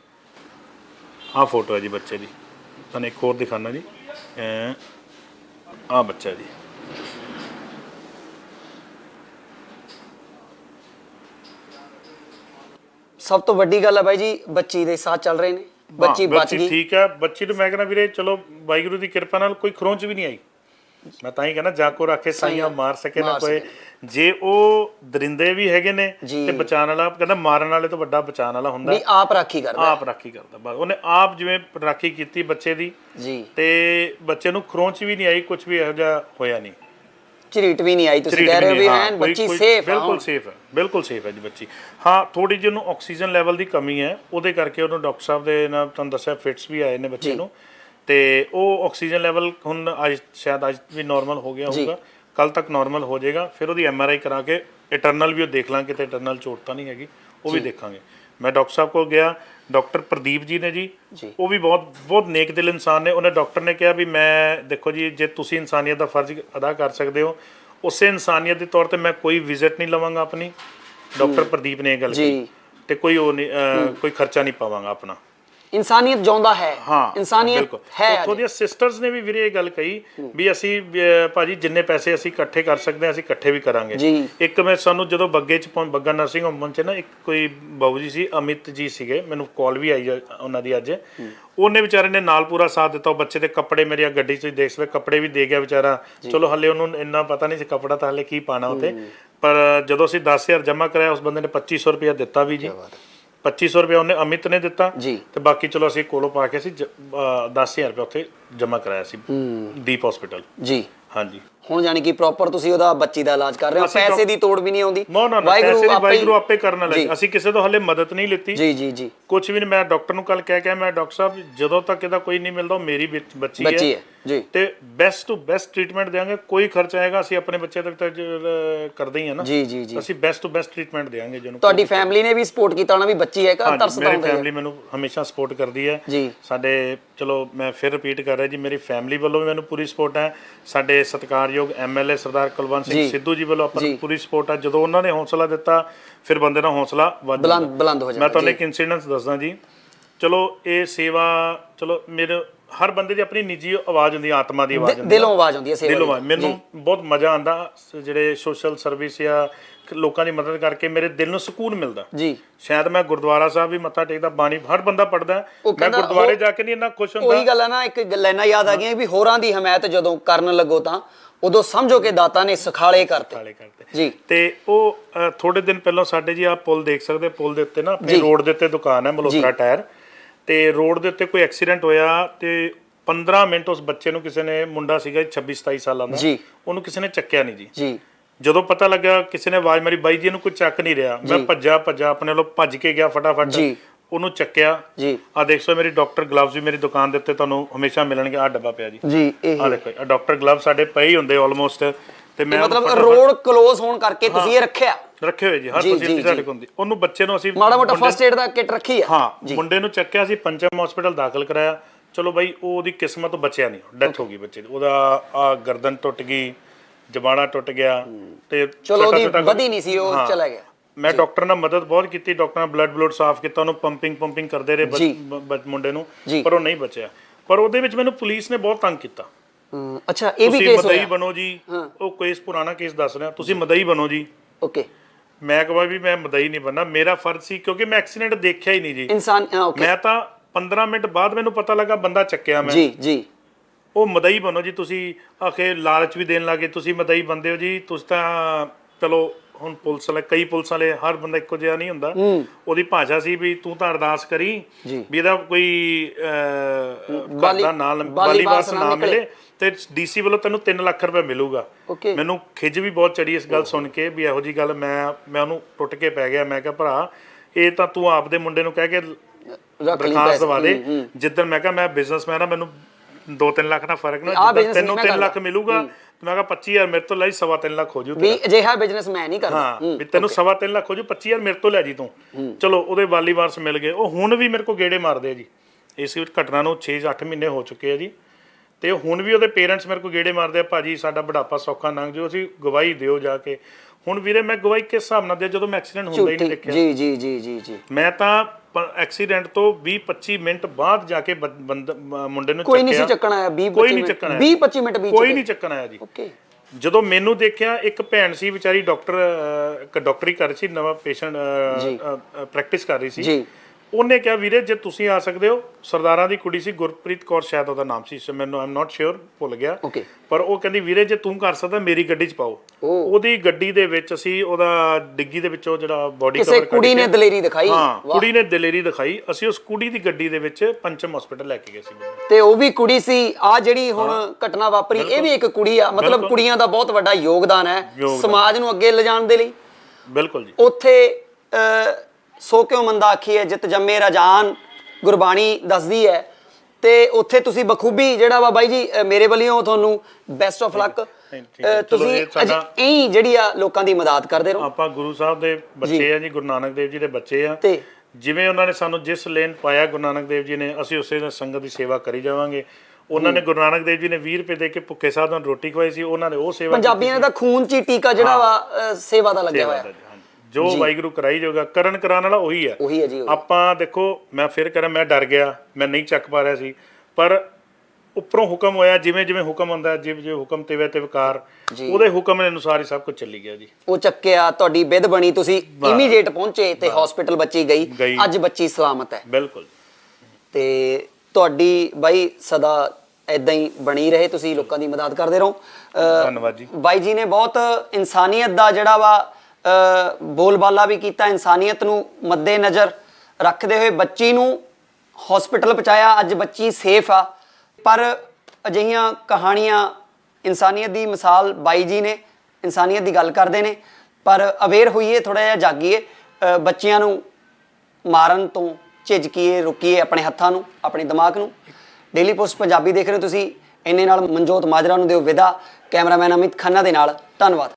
S2: ਆਹ ਫੋਟੋ ਹੈ ਜੀ ਬੱਚੇ ਦੀ। ਤੁਹਾਨੂੰ ਇੱਕ ਹੋਰ ਦਿਖਾਣਾ ਜੀ। ਆਹ ਬੱਚਾ ਜੀ।
S1: ਸਭ ਤੋਂ ਵੱਡੀ ਗੱਲ ਹੈ ਬਾਈ ਜੀ ਬੱਚੀ ਦੇ ਸਾਥ ਚੱਲ ਰਹੇ ਨੇ। ਬੱਚੀ ਬਚ ਗਈ।
S2: ਠੀਕ ਹੈ ਬੱਚੀ ਨੂੰ ਮੈਂ ਕਹਿੰਦਾ ਵੀਰੇ ਚਲੋ ਵਾਹਿਗੁਰੂ ਦੀ ਕਿਰਪਾ ਨਾਲ ਕੋਈ ਖਰੋਂਚ ਵੀ ਨਹੀਂ ਆਈ। ਮੈਂ ਤਾਂ ਹੀ ਕਹਿੰਦਾ ਜਾ ਕੋ ਰੱਖੇ ਸਾਈਆਂ ਮਾਰ ਸਕੇ ਨਾ ਕੋਈ। ਜੇ ਉਹ ਦਰਿੰਦੇ ਵੀ ਹੈਗੇ ਨੇ। ਤੇ ਬਚਾਉਣ ਵਾਲਾ ਕਹਿੰਦਾ ਮਾਰਨ ਵਾਲੇ ਤੋਂ ਵੱਡਾ ਬਚਾਉਣ ਵਾਲਾ ਹੁੰਦਾ।
S1: ਵੀ ਆਪ ਰਾਖੀ ਕਰਦਾ।
S2: ਆਪ ਰਾਖੀ ਕਰਦਾ। ਬਸ ਉਹਨੇ ਆਪ ਜਿਵੇਂ ਰਾਖੀ ਕੀਤੀ ਬੱਚੇ ਦੀ
S1: ਜੀ।
S2: ਤੇ ਬੱਚੇ ਨੂੰ ਖਰੋਂਚ ਵੀ ਨਹੀਂ ਆਈ ਕੁਝ ਵੀ ਇਹੋ ਜਿਹਾ ਹੋਇਆ ਨਹੀਂ।
S1: ਝਰੀਟ ਵੀ ਨਹੀਂ ਆਈ ਤੁਸੀਂ ਕਹਿ ਰਹੇ ਹੋ ਵੀ ਐਨ ਬੱਚੀ ਸੇਫ
S2: ਬਿਲਕੁਲ ਸੇਫ ਹੈ ਬਿਲਕੁਲ ਸੇਫ ਹੈ ਜੀ ਬੱਚੀ। ਹਾਂ ਥੋੜੀ ਜਿਹੀ ਉਹਨੂੰ ਆਕਸੀਜਨ ਲੈਵਲ ਦੀ ਕਮੀ ਹੈ ਉਹਦੇ ਕਰਕੇ ਉਹਨੂੰ ਡਾਕਟਰ ਸਾਹਿਬ ਦੇ ਨਾਲ ਤੁਹਾਨੂੰ ਦੱਸਿਆ ਫਿਟਸ ਵੀ ਆਏ ਨੇ ਬੱਚੇ ਨੂੰ। ਤੇ ਉਹ ਆਕਸੀਜਨ ਲੈਵਲ ਹੁਣ ਅੱਜ ਸ਼ਾਇਦ ਅੱਜ ਵੀ ਨਾਰਮਲ ਹੋ ਗਿਆ ਹੋਊਗਾ ਕੱਲ ਤੱਕ ਨਾਰਮਲ ਹੋ ਜਾਏਗਾ ਫਿਰ ਉਹਦੀ ਐਮ ਆਰ ਆਈ ਕਰਾ ਕੇ ਇਟਰਨਲ ਵੀ ਉਹ ਦੇਖ ਲਾਂਗੇ ਤੇ ਇਟਰਨਲ ਚੋਟ ਤਾਂ ਨਹੀਂ ਹੈਗੀ ਉਹ ਵੀ ਦੇਖਾਂਗੇ। ਮੈਂ ਡਾਕਟਰ ਸਾਹਿਬ ਕੋਲ ਗਿਆ ਡਾਕਟਰ ਪ੍ਰਦੀਪ ਜੀ ਨੇ ਜੀ।
S1: ਜੀ।
S2: ਉਹ ਵੀ ਬਹੁਤ ਬਹੁਤ ਨੇਕ ਦਿਲ ਇਨਸਾਨ ਨੇ। ਉਹਨੇ ਡਾਕਟਰ ਨੇ ਕਿਹਾ ਵੀ ਮੈਂ ਦੇਖੋ ਜੀ ਜੇ ਤੁਸੀਂ ਇਨਸਾਨੀਅਤ ਦਾ ਫਰਜ਼ ਅਦਾ ਕਰ ਸਕਦੇ ਹੋ ਉਸੇ ਇਨਸਾਨੀਅਤ ਦੇ ਤੌਰ ਤੇ ਮੈਂ ਕੋਈ ਵਿਜ਼ਿਟ ਨਹੀਂ ਲਵਾਂਗਾ ਆਪਣੀ। ਡਾਕਟਰ ਪ੍ਰਦੀਪ ਨੇ ਇਹ ਗੱਲ। ਕਹੀ। ਤੇ ਕੋਈ ਉਹ ਕੋਈ ਖਰਚਾ ਨਹੀਂ ਪਾਵਾਂਗਾ ਆਪਣਾ।
S1: ਇਨਸਾਨੀਅਤ ਜਿਉਂਦਾ ਹੈ।
S2: ਹਾਂ
S1: ਇਨਸਾਨੀਅਤ। ਹੈ
S2: ਉੱਥੋਂ ਦੀਆਂ ਸਿਸਟਰਸ ਨੇ ਵੀ ਵੀਰੇ ਇਹ ਗੱਲ ਕਹੀ ਵੀ ਅਸੀਂ ਭਾਜੀ ਜਿੰਨੇ ਪੈਸੇ ਅਸੀਂ ਇਕੱਠੇ ਕਰ ਸਕਦੇ ਹਾਂ ਅਸੀਂ ਇਕੱਠੇ ਵੀ ਕਰਾਂਗੇ।
S1: ਜੀ।
S2: ਇੱਕ ਮੈਂ ਸਾਨੂੰ ਜਦੋਂ ਬੱਗੇ ਚ ਬੱਗਾ ਨਰਸਿੰਗ ਹੋਮ ਪਹੁੰਚੇ ਨਾ ਇੱਕ ਕੋਈ ਬਾਬੂ ਜੀ ਸੀ ਅਮਿਤ ਜੀ ਸੀਗੇ ਮੈਨੂੰ ਕਾਲ ਵੀ ਆਈ ਉਹਨਾਂ ਦੀ ਅੱਜ। ਉਹਨੇ ਵਿਚਾਰੇ ਨੇ ਨਾਲ ਪੂਰਾ ਸਾਥ ਦਿੱਤਾ ਉਹ ਬੱਚੇ ਦੇ ਕੱਪੜੇ ਮੇਰੀ ਗੱਡੀ 'ਚ ਦੇਖ ਸਕਦੇ ਕੱਪੜੇ ਵੀ ਦੇ ਗਿਆ ਵਿਚਾਰਾ। ਚਲੋ ਹੱਲੇ ਉਹਨੂੰ ਇੰਨਾ ਪਤਾ ਨਹੀਂ ਸੀ ਕੱਪੜਾ ਤਾਂ ਹੱਲੇ ਕੀ ਪਾਣਾ ਉੱਤੇ ਪਰ ਜਦੋਂ ਅਸੀਂ 10000 ਜਮ੍ਹਾਂ ਕਰਾਇਆ ਉਸ ਬੰਦੇ ਨੇ 2500 ਰੁਪਇਆ ਦਿੱਤਾ ਵੀ ਜੀ। 2500 ਰੁਪਇਆ ਉਹਨੇ ਅਮਿਤ ਨੇ ਦਿੱਤਾ
S1: ਜੀ।
S2: ਤੇ ਬਾਕੀ ਚਲੋ ਅਸੀਂ ਕੋਲੋਂ ਪਾ ਕੇ ਅਸੀਂ ਜ- ਅਹ 10000 ਰੁਪਏ ਉੱਥੇ ਜਮ੍ਹਾਂ ਕਰਾਇਆ ਸੀ ਦੀਪ ਹਸਪੀਟਲ
S1: ਜੀ।
S2: ਹਾਂਜੀ।
S1: ਹੁਣ ਜਾਨੀ ਕਿ ਪ੍ਰੋਪਰ ਤੁਸੀਂ ਉਹਦਾ ਬੱਚੀ ਦਾ ਇਲਾਜ ਕਰ ਰਹੇ ਹੋ। ਪੈਸੇ ਦੀ ਤੋੜ ਵੀ ਨਹੀਂ ਆਉਂਦੀ।
S2: ਨਾ ਨਾ ਪੈਸੇ ਦੀ ਵਾਹਿਗੁਰੂ ਆਪੇ ਕਰਨ ਵਾਲਾ ਹੈ। ਅਸੀਂ ਕਿਸੇ ਤੋਂ ਹਲੇ ਮਦਦ ਨਹੀਂ ਲਿੱਤੀ।
S1: ਜੀ ਜੀ ਜੀ।
S2: ਕੁਝ ਵੀ ਨਹੀਂ ਮੈਂ ਡਾਕਟਰ ਨੂੰ ਕੱਲ ਕਹਿ ਕੇ ਮੈਂ ਡਾਕਟਰ ਸਾਹਿਬ ਜਦੋਂ ਤੱਕ ਇਹਦਾ ਕੋਈ ਨਹੀਂ ਮਿਲਦਾ ਮੇਰੀ ਬੱਚ- ਬੱਚੀ
S1: ਬੱਚੀ
S2: ਹੈ
S1: ਹੈ ਜੀ।
S2: ਤੇ ਬੈਸਟ ਟੂ ਬੈਸਟ ਟ੍ਰੀਟਮੈਂਟ ਦੇਵਾਂਗੇ ਕੋਈ ਖਰਚਾ ਆਏਗਾ ਅਸੀਂ ਆਪਣੇ ਬੱਚੇ ਤੱਕ ਤਾਂ ਕਰਦੇ ਹੀ ਆ ਨਾ।
S1: ਜੀ ਜੀ ਜੀ।
S2: ਅਸੀਂ ਬੈਸਟ ਟੂ ਬੈਸਟ ਟ੍ਰੀਟਮੈਂਟ ਦੇਵਾਂਗੇ ਜਿਹਨੂੰ
S1: ਤੁਹਾਡੀ ਫੈਮਿਲੀ ਨੇ ਵੀ ਸਪੋਰਟ ਕੀਤਾ ਹੋਣਾ ਵੀ ਬੱਚੀ ਹੈ ਕਾ ਤਰਸਦਾ
S2: ਮੇਰੀ
S1: ਹੁੰਦਾ ਹੈ।
S2: ਫੈਮਿਲੀ ਮੈਨੂੰ ਹਮੇਸ਼ਾ ਸਪੋਰਟ ਕਰਦੀ ਹੈ।
S1: ਜੀ।
S2: ਸਾਡੇ ਚਲੋ ਮੈਂ ਫਿਰ ਰਿਪੀਟ ਕਰ ਰਿਹਾ ਜੀ ਮੇਰੀ ਫੈਮਿਲੀ ਵੱਲੋਂ ਵੀ ਮੈਨੂੰ ਪੂਰੀ ਸਪੋਰਟ ਹੈ। ਸਾਡੇ ਸਤਿਕਾਰਯੋਗ ਐਮਐਲਏ ਸਰਦਾਰ ਕੁਲਵੰਤ ਸਿੰਘ
S1: ਜੀ।
S2: ਸਿੱਧੂ ਜੀ ਵੱਲੋਂ ਆਪਾਂ ਨੂੰ ਪੂਰੀ ਸਪੋਰਟ ਹੈ ਜਦੋਂ ਉਹਨਾਂ ਨੇ ਹੌਸਲਾ ਦਿੱਤਾ ਫਿਰ ਬੰਦੇ ਦਾ ਹੌਸਲਾ ਵੱਧ
S1: ਬੁਲੰਦ
S2: ਜਾਂਦਾ।
S1: ਬੁਲੰਦ ਹੋ
S2: ਮੈਂ
S1: ਜਾਂਦਾ
S2: ਤੁਹਾਨੂੰ ਇੱਕ ਇਨਸੀਡੈਂਟ ਦੱਸਦਾ ਜੀ। ਚਲੋ ਇਹ ਸੇਵਾ ਚਲੋ ਮੇਰੇ ਹਰ ਬੰਦੇ ਦੀ ਆਪਣੀ ਨਿੱਜੀ ਆਵਾਜ਼ ਹੁੰਦੀ ਹੈ ਆਤਮਾ ਦੀ ਆਵਾਜ਼ ਹੁੰਦੀ ਹੈ
S1: ਦਿਲੋਂ ਆਵਾਜ਼ ਆਉਂਦੀ ਹੈ ਸੇਵਾ
S2: ਦਿਲੋਂ
S1: ਦੀ।
S2: ਆਵਾਜ਼। ਮੈਨੂੰ ਬਹੁਤ ਮਜ਼ਾ ਆਉਂਦਾ ਸ- ਜਿਹੜੇ ਸੋਸ਼ਲ ਸਰਵਿਸ ਜਾਂ ਲੋਕਾਂ ਦੀ ਮਦਦ ਕਰਕੇ ਮੇਰੇ ਦਿਲ ਨੂੰ ਸਕੂਨ ਮਿਲਦਾ।
S1: ਜੀ।
S2: ਸ਼ਾਇਦ ਮੈਂ ਗੁਰਦੁਆਰਾ ਸਾਹਿਬ ਵੀ ਮੱਥਾ ਟੇਕਦਾ ਬਾਣੀ ਹਰ ਬੰਦਾ ਪੜਦਾ
S1: ਉਹ
S2: ਮੈਂ
S1: ਕਹਿੰਦਾ
S2: ਗੁਰਦੁਆਰੇ
S1: ਉਹ-
S2: ਜਾ ਕੇ ਨਹੀਂ ਇੰਨਾ ਖੁਸ਼ ਹੁੰਦਾ।
S1: ਉਹੀ ਗੱਲ ਹੈ ਨਾ ਇੱਕ ਲੈਣਾ ਯਾਦ ਆ ਗਈਆਂ ਵੀ ਹੋਰਾਂ ਦੀ ਹਮਾਇਤ ਜਦੋਂ ਕਰਨ ਲੱਗੋ ਤਾਂ। ਉਦੋਂ ਸਮਝੋ ਕਿ ਦਾਤਾ ਨੇ ਸਖਾਲੇ ਕਰਤੇ। ਜੀ।
S2: ਤੇ ਉਹ ਥੋੜੇ ਦਿਨ ਪਹਿਲਾਂ ਸਾਡੇ ਜੀ ਆ ਪੁਲ ਦੇਖ ਸਕਦੇ ਪੁਲ ਦੇ ਉੱਤੇ ਨਾ ਆਪਣੀ ਰੋਡ ਦੇ ਉੱਤੇ ਦੁਕਾਨ ਹੈ ਮਲੋਤਰਾ ਟਾਇਰ। ਤੇ ਰੋਡ ਦੇ ਉੱਤੇ ਕੋਈ ਐਕਸੀਡੈਂਟ ਹੋਇਆ ਤੇ 15 ਮਿੰਟ ਉਸ ਬੱਚੇ ਨੂੰ ਕਿਸੇ ਨੇ ਮੁੰਡਾ ਸੀਗਾ 26 27 ਸਾਲਾਂ ਦਾ। ਉਹਨੂੰ ਕਿਸੇ ਨੇ ਚੱਕਿਆ ਨਹੀਂ ਜੀ।
S1: ਜੀ।
S2: ਜਦੋਂ ਪਤਾ ਲੱਗਾ ਕਿਸੇ ਨੇ ਆਵਾਜ਼ ਮਾਰੀ ਬਾਈ ਜੀ ਇਹਨੂੰ ਕੋਈ ਚੱਕ ਨਹੀਂ ਰਿਹਾ। ਮੈਂ ਭੱਜਾ ਭੱਜਾ ਆਪਣੇ ਵੱਲੋਂ ਭੱਜ ਕੇ ਗਿਆ ਫਟਾਫਟ। ਉਹਨੂੰ ਚੱਕਿਆ।
S1: ਜੀ।
S2: ਆ ਦੇਖ ਸੋ ਮੇਰੀ ਡਾਕਟਰ ਗਲਵਜ਼ ਵੀ ਮੇਰੀ ਦੁਕਾਨ ਦੇ ਉੱਤੇ ਤੁਹਾਨੂੰ ਹਮੇਸ਼ਾ ਮਿਲਣਗੇ। ਆ ਡੱਬਾ ਪਿਆ ਜੀ।
S1: ਜੀ ਇਹ
S2: ਆ ਦੇਖੋ ਆ ਡਾਕਟਰ ਗਲਵ ਸਾਡੇ ਪਏ ਹੀ ਹੁੰਦੇ ਆਲਮੋਸਟ ਤੇ ਮੈਂ
S1: ਮਤਲਬ ਰੋਡ ਕਲੋਜ਼ ਹੋਣ ਕਰਕੇ ਤੁਸੀਂ ਇਹ ਰੱਖਿਆ।
S2: ਰੱਖੇ ਹੋਏ ਜੀ ਹਰ ਫੈਸਿਲਿਟੀ ਸਾਡੇ। ਕੋਲ ਹੁੰਦੀ। ਉਹਨੂੰ ਬੱਚੇ ਨੂੰ ਅਸੀਂ
S1: ਮਾੜਾ ਮੋਟਾ ਫਸਟ ਏਡ ਦਾ ਕਿਟ ਰੱਖੀ ਆ।
S2: ਹਾਂ ਮੁੰਡੇ ਨੂੰ ਚੱਕਿਆ ਸੀ ਪੰਚਮ ਹਸਪੀਟਲ ਦਾਖਲ ਕਰਾਇਆ। ਚਲੋ ਬਾਈ ਉਹ ਉਹਦੀ ਕਿਸਮਤ ਬਚਿਆ ਨਹੀਂ। ਡੈਥ ਹੋ ਗਈ ਬੱਚੇ ਦੀ। ਉਹਦਾ ਆ ਗਰਦਨ ਟੁੱਟ ਗਈ ਜਬਾੜਾ ਟੁੱਟ ਗਿਆ ਤੇ
S1: ਚਲੋ ਉਹਦੀ ਵਧੀ ਨਹੀਂ ਸੀ ਉਹ। ਚਲਾ ਗਿਆ।
S2: ਮੈਂ ਡਾਕਟਰ ਨਾਲ ਮਦਦ ਬਹੁਤ ਕੀਤੀ ਡਾਕਟਰ ਨੇ ਬਲੱਡ ਬਲੱਡ ਸਾਫ਼ ਕੀਤਾ ਉਹਨੂੰ ਪੰਪਿੰਗ ਪੰਪਿੰਗ ਕਰਦੇ ਰਹੇ ਮੁੰਡੇ ਨੂੰ। ਪਰ ਉਹ ਨਹੀਂ ਬਚਿਆ। ਪਰ ਉਹਦੇ ਵਿੱਚ ਮੈਨੂੰ ਪੁਲਿਸ ਨੇ ਬਹੁਤ ਤੰਗ ਕੀਤਾ।
S1: ਅੱਛਾ ਇਹ ਵੀ
S2: ਤੁਸੀਂ
S1: ਕੇਸ
S2: ਮਦਈ ਬਣੋ ਜੀ। ਉਹ ਕੇਸ ਪੁਰਾਣਾ ਕੇਸ ਦੱਸ ਰਿਹਾ। ਤੁਸੀਂ ਮਦਈ ਬਣੋ ਜੀ।
S1: ਓਕੇ
S2: ਮੈਂ ਕਹਾਂ ਵੀ ਮੈਂ ਮਦਈ ਨਹੀਂ ਬਣਨਾ। ਮੇਰਾ ਫਰਜ਼ ਸੀ ਕਿਉਂਕਿ ਮੈਂ ਐਕਸੀਡੈਂਟ ਦੇਖਿਆ ਹੀ ਨਹੀਂ ਜੀ।
S1: ਇਨਸਾਨ ਓਕੇ
S2: ਮੈਂ ਤਾਂ 15 ਮਿੰਟ ਬਾਅਦ ਮੈਨੂੰ ਪਤਾ ਲੱਗਾ ਬੰਦਾ ਚੱਕਿਆ ਮੈਂ।
S1: ਜੀ ਜੀ।
S2: ਉਹ ਮਦਈ ਬਣੋ ਜੀ। ਤੁਸੀਂ ਆਖੇ ਲਾਲਚ ਵੀ ਦੇਣ ਲੱਗੇ। ਤੁਸੀਂ ਮਦਈ ਬੰਦੇ ਹੋ ਜੀ। ਤੁਸੀਂ ਤਾਂ ਚਲੋ ਹੁਣ ਪੁਲਿਸ ਵਾਲੇ ਕਈ ਪੁਲਿਸ ਵਾਲੇ ਹਰ ਬੰਦਾ ਇੱਕੋ ਜਿਹਾ ਨਹੀਂ ਹੁੰਦਾ। ਉਹਦੀ ਭਾਸ਼ਾ ਸੀ ਵੀ ਤੂੰ ਤਾਂ ਅਰਦਾਸ ਕਰੀ। ਵੀ ਇਹਦਾ ਕੋਈ ਘਰ
S1: ਬਾਲੀ-
S2: ਦਾ ਨਾਲ
S1: ਬਾਲੀ
S2: ਬਾਲੀਵਾਸ
S1: ਬਾਸ ਨਾ
S2: ਨਾ। ਮਿਲੇ ਤੇ ਡੀਸੀ ਵੱਲੋਂ ਤੈਨੂੰ 3 ਲੱਖ ਰੁਪਏ ਮਿਲੂਗਾ। ਮੈਨੂੰ ਖਿਜ ਵੀ ਬਹੁਤ ਚੜੀ ਇਸ ਗੱਲ ਸੁਣ ਕੇ ਵੀ ਇਹੋ ਜੀ ਗੱਲ ਮੈਂ ਮੈਂ ਉਹਨੂੰ ਟੁੱਟ ਕੇ ਪੈ ਗਿਆ। ਮੈਂ ਕਿਹਾ ਭਰਾ ਇਹ ਤਾਂ ਤੂੰ ਆਪਦੇ ਮੁੰਡੇ ਨੂੰ ਕਹਿ ਕੇ
S1: ਰੱਖ ਲਈ ਪੈਸੇ।
S2: ਦਵਾ ਦੇ। ਜਿੱਦਣ ਮੈਂ ਕਿਹਾ ਮੈਂ ਬਿਜ਼ਨਸਮੈਨ ਆ ਮੈਨੂੰ 2-3 ਲੱਖ ਦਾ ਫ਼ਰਕ ਨਾ ਤੈਨੂੰ
S1: ਨਹੀਂ ਮੈਂ
S2: 3 ਲੱਖ। ਮਿਲੂਗਾ ਮੈਂ ਕਿਹਾ 25000 ਮੇਰੇ ਤੋਂ ਲੈ ਸਵਾ ਤਿੰਨ ਲੱਖ ਹੋ ਜੂ
S1: ਵੀ ਅਜਿਹਾ ਬਿਜ਼ਨਸ ਮੈਂ ਨਹੀਂ ਕਰਦਾ।
S2: ਹਾਂ ਵੀ ਤੈਨੂੰ ਸਵਾ ਤਿੰਨ ਲੱਖ ਹੋ ਜੂ 25000 ਮੇਰੇ ਤੋਂ ਲੈ ਜੀ ਤੂੰ। ਚਲੋ ਉਹਦੇ ਵਾਲੀ ਵਾਰਸ ਮਿਲ ਗਏ। ਉਹ ਹੁਣ ਵੀ ਮੇਰੇ ਕੋ ਗੇੜੇ ਮਾਰਦੇ ਆ ਜੀ। ਇਸ ਘਟਨਾ ਨੂੰ 6-8 ਮਹੀਨੇ ਹੋ ਚੁੱਕੇ ਆ ਜੀ। ਤੇ ਹੁਣ ਵੀ ਉਹਦੇ ਪੇਰੈਂਟਸ ਮੇਰੇ ਕੋ ਗੇੜੇ ਮਾਰਦੇ ਆ ਭਾਜੀ ਸਾਡਾ ਬੁਢਾਪਾ ਸੌਖਾ ਲੰਘ ਜੋ ਅਸੀਂ ਗਵਾਹੀ ਦਿਓ ਜਾ ਕੇ। ਹੁਣ ਵੀਰੇ ਮੈਂ ਗਵਾਹੀ ਕਿਸ ਹਿਸਾਬ ਨਾਲ ਦੇ ਜਦੋਂ ਮੈਂ ਐਕਸੀਡੈਂਟ ਹੁੰਦਾ ਹੀ ਨਹੀਂ ਦੇਖਿਆ।
S1: ਜੀ ਜੀ ਜੀ ਜੀ ਜੀ।
S2: ਮੈਂ ਤਾਂ ਐਕਸੀਡੈਂਟ ਤੋਂ 20-25 ਮਿੰਟ ਬਾਅਦ ਜਾ ਕੇ ਮੁੰਡੇ ਨੂੰ
S1: ਕੋਈ ਨਹੀਂ ਸੀ
S2: ਚੱਕਿਆ।
S1: ਚੱਕਣ ਆਇਆ 20
S2: ਕੋਈ ਨਹੀਂ ਚੱਕਣ ਆਇਆ।
S1: 20 25 ਮਿੰਟ ਬੀਚ
S2: ਕੋਈ ਨਹੀਂ ਚੱਕਣ ਆਇਆ ਜੀ।
S1: ਓਕੇ।
S2: ਜਦੋਂ ਮੈਨੂੰ ਦੇਖਿਆ ਇੱਕ ਭੈਣ ਸੀ ਵਿਚਾਰੀ ਡਾਕਟਰ ਡਾਕਟਰੀ ਕਰ ਰਹੀ ਸੀ ਨਵਾਂ ਪੇਸ਼ੈਂਟ। ਪ੍ਰੈਕਟਿਸ ਕਰ ਰਹੀ ਸੀ।
S1: ਜੀ।
S2: ਉਹਨੇ ਕਿਹਾ ਵੀਰੇ ਜੇ ਤੁਸੀਂ ਆ ਸਕਦੇ ਹੋ। ਸਰਦਾਰਾਂ ਦੀ ਕੁੜੀ ਸੀ ਗੁਰਪ੍ਰੀਤ ਕੌਰ ਸ਼ਾਇਦ ਉਹਦਾ ਨਾਮ ਸੀ ਮੈਨੂੰ ਆਮ ਨਾਟ ਸ਼ੋਰ ਭੁੱਲ ਗਿਆ।
S1: ਓਕੇ
S2: ਪਰ ਉਹ ਕਹਿੰਦੀ ਵੀਰੇ ਜੇ ਤੂੰ ਕਰ ਸਕਦਾ ਮੇਰੀ ਗੱਡੀ 'ਚ ਪਾਓ। ਉਹਦੀ ਗੱਡੀ ਦੇ ਵਿੱਚ ਅਸੀਂ ਉਹਦਾ ਡਿੱਗੀ ਦੇ ਵਿੱਚੋਂ ਜਿਹੜਾ ਬੋਡੀ
S1: ਕਿਸੇ ਕੁੜੀ ਨੇ ਦਲੇਰੀ ਦਿਖਾਈ?
S2: ਹਾਂ ਕੁੜੀ ਨੇ ਦਲੇਰੀ ਦਿਖਾਈ। ਅਸੀਂ ਉਸ ਕੁੜੀ ਦੀ ਗੱਡੀ ਦੇ ਵਿੱਚ ਪੰਚਮ ਹਸਪੀਟਲ ਲੈ ਕੇ ਗਏ ਸੀ।
S1: ਤੇ ਉਹ ਵੀ ਕੁੜੀ ਸੀ। ਆ ਜਿਹੜੀ ਹੁਣ ਘਟਨਾ ਵਾਪਰੀ ਇਹ ਵੀ ਇੱਕ ਕੁੜੀ ਆ। ਮਤਲਬ ਕੁੜੀਆਂ ਦਾ ਬਹੁਤ ਵੱਡਾ ਯੋਗਦਾਨ ਹੈ। ਸਮਾਜ ਨੂੰ ਅੱਗੇ ਲਿਜਾਣ ਦੇ ਲਈ।
S2: ਬਿਲਕੁਲ ਜੀ।
S1: ਉੱਥੇ ਸੋ ਕਿਉਂ ਮੰਦਾ ਆਖੀਏ ਜਿਤ ਜੰਮੇ ਰਾਜਾਨ ਗੁਰਬਾਣੀ ਦੱਸਦੀ ਹੈ ਤੇ ਉੱਥੇ ਤੁਸੀਂ ਬਖੂਬੀ ਜਿਹੜਾ ਵਾ ਬਾਈ ਜੀ ਮੇਰੇ ਵੱਲੋਂ ਤੁਹਾਨੂੰ ਬੈਸਟ ਆਫ ਲੱਕ
S2: ਹੈ।
S1: ਤੁਸੀਂ
S2: ਇਹ
S1: ਜਿਹੜੀ ਆ ਲੋਕਾਂ ਦੀ ਮਦਦ ਕਰਦੇ ਰਹੋ।
S2: ਆਪਾਂ ਗੁਰੂ ਸਾਹਿਬ ਦੇ ਬੱਚੇ ਆ ਜੀ ਗੁਰੂ ਨਾਨਕ ਦੇਵ ਜੀ ਦੇ ਬੱਚੇ ਆ।
S1: ਤੇ
S2: ਜਿਵੇਂ ਉਹਨਾਂ ਨੇ ਸਾਨੂੰ ਜਿਸ ਲੇਨ ਪਾਇਆ ਗੁਰੂ ਨਾਨਕ ਦੇਵ ਜੀ ਨੇ ਅਸੀਂ ਉਸੇ ਨਾਲ ਸੰਗਤ ਦੀ ਸੇਵਾ ਕਰੀ ਜਾਵਾਂਗੇ। ਉਹਨਾਂ ਨੇ ਗੁਰੂ ਨਾਨਕ ਦੇਵ ਜੀ ਨੇ 20 ਰੁਪਏ ਦੇ ਕੇ ਭੁੱਖੇ ਸਾਧਾਂ ਨੂੰ ਰੋਟੀ ਖਵਾਈ ਸੀ ਉਹਨਾਂ ਨੇ ਉਹ ਸੇਵਾ
S1: ਪੰਜਾਬੀਆਂ ਦਾ ਖੂਨ ਚ ਹੀ ਟੀਕਾ ਜਿਹੜਾ ਵਾ ਸੇਵਾ ਦਾ ਲੱਗਿਆ ਹੋਇਆ।
S2: ਜੀ, ਵਾਹਿਗੁਰੂ ਕਰਾਈ ਜਾਊਗਾ ਕਰਨ ਕਰਾਉਣ ਵਾਲਾ ਉਹੀ ਹੈ।
S1: ਉਹੀ ਹੈ ਜੀ।
S2: ਆਪਾਂ ਦੇਖੋ ਮੈਂ ਫਿਰ ਕਰਾਂ ਮੈਂ ਡਰ ਗਿਆ ਮੈਂ ਨਹੀਂ ਚੱਕ ਪਾ ਰਿਹਾ ਸੀ। ਪਰ ਉੱਪਰੋਂ ਹੁਕਮ ਹੋਇਆ ਜਿਵੇਂ ਜਿਵੇਂ ਹੁਕਮ ਹੁੰਦਾ ਜਿਵੇਂ ਜਿਵੇਂ ਹੁਕਮ ਤੇ ਵੇ ਤੇ ਵਿਕਾਰ ਉਹਦੇ ਹੁਕਮ ਦੇ ਅਨੁਸਾਰ ਹੀ ਸਭ ਕੁਝ ਚੱਲੀ ਗਿਆ ਜੀ।
S1: ਉਹ ਚੱਕਿਆ ਤੁਹਾਡੀ ਬਿੱਧ ਬਣੀ ਤੁਸੀਂ ਇਮੀਡੀਏਟ ਪਹੁੰਚੇ ਤੇ ਹਸਪੀਟਲ ਬੱਚੀ ਗਈ। ਅੱਜ ਬੱਚੀ ਸਲਾਮਤ ਹੈ।
S2: ਬਿਲਕੁਲ
S1: ਤੇ ਤੁਹਾਡੀ ਬਾਈ ਸਦਾ ਐਦਾਂ ਹੀ ਬਣੀ ਰਹੇ ਤੁਸੀਂ ਲੋਕਾਂ ਦੀ ਮਦਦ ਕਰਦੇ ਰਹੋ।
S2: ਧੰਨਵਾਦ ਜੀ।
S1: ਬਾਈ ਜੀ ਨੇ ਬਹੁਤ ਇਨਸਾਨੀਅਤ ਦਾ ਜਿਹੜਾ ਵਾ ਬੋਲਬਾਲਾ ਵੀ ਕੀਤਾ, ਇਨਸਾਨੀਅਤ ਨੂੰ ਮੱਦੇ ਨਜ਼ਰ ਰੱਖਦੇ ਹੋਏ ਬੱਚੀ ਨੂੰ ਹਸਪੀਟਲ ਪਹੁੰਚਾਇਆ। ਅੱਜ ਬੱਚੀ ਸੇਫ ਆ। ਪਰ ਅਜਿਹੀਆਂ ਕਹਾਣੀਆਂ ਇਨਸਾਨੀਅਤ ਦੀ ਮਿਸਾਲ ਬਾਈ ਜੀ ਨੇ, ਇਨਸਾਨੀਅਤ ਦੀ ਗੱਲ ਕਰਦੇ ਨੇ। ਪਰ ਅਵੇਅਰ ਹੋਈਏ ਥੋੜਾ ਜਿਹਾ ਜਾਗੀਏ ਬੱਚਿਆਂ ਨੂੰ ਮਾਰਨ ਤੋਂ ਝਿਜਕੀਏ, ਰੁਕੀਏ ਆਪਣੇ ਹੱਥਾਂ ਨੂੰ, ਆਪਣੇ ਦਿਮਾਗ ਨੂੰ। ਡੇਲੀ ਪੋਸਟ ਪੰਜਾਬੀ ਦੇਖ ਰਹੇ ਹੋ ਤੁਸੀਂ। ਇੰਨੇ ਨਾਲ ਮਨਜੋਤ ਮਾਜਰਾ ਨੂੰ ਦਿਓ ਵਿਦਾ। ਕੈਮਰਾਮੈਨ ਅਮਿਤ ਖੰਨਾ ਦੇ ਨਾਲ। ਧੰਨਵਾਦ।